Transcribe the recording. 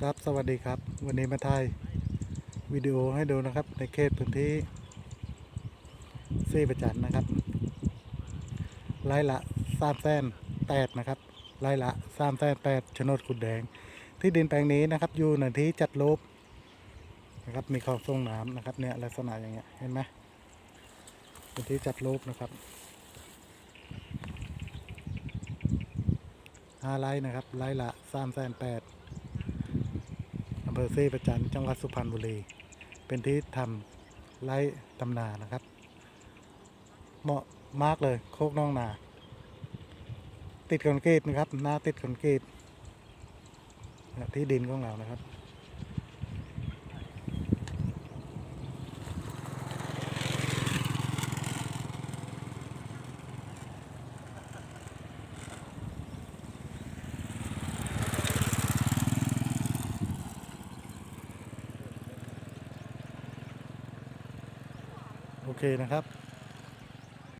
ครับสวัสดีครับ วันนี้มาถ่ายวิดีโอให้ดูนะครับ ในเขตพื้นที่ซีประจันนะครับไร่ละสามแสนแปดนะครับไร่ละสามแสนแปดชนดขุดแดง ที่ดินแปลงนี้นะครับ อยู่ในที่จัดลบนะครับ มีคลองส่งน้ำนะครับเนี่ยลักษณะอย่างเงี้ยเห็นไหมเป็นที่จัดลบนะครับ ห้าไร่นะครับไร่ละสามแสนแปดอำเภอซีประจันจังหวัดสุพรรณบุรี เป็นที่ทำไร่ตำนานะครับ เหมาะมากเลยโคกน้องนา ติดคอนกรีตนะครับหน้าติดคอนกรีตที่ดินของเรานะครับ โอเคนะครับ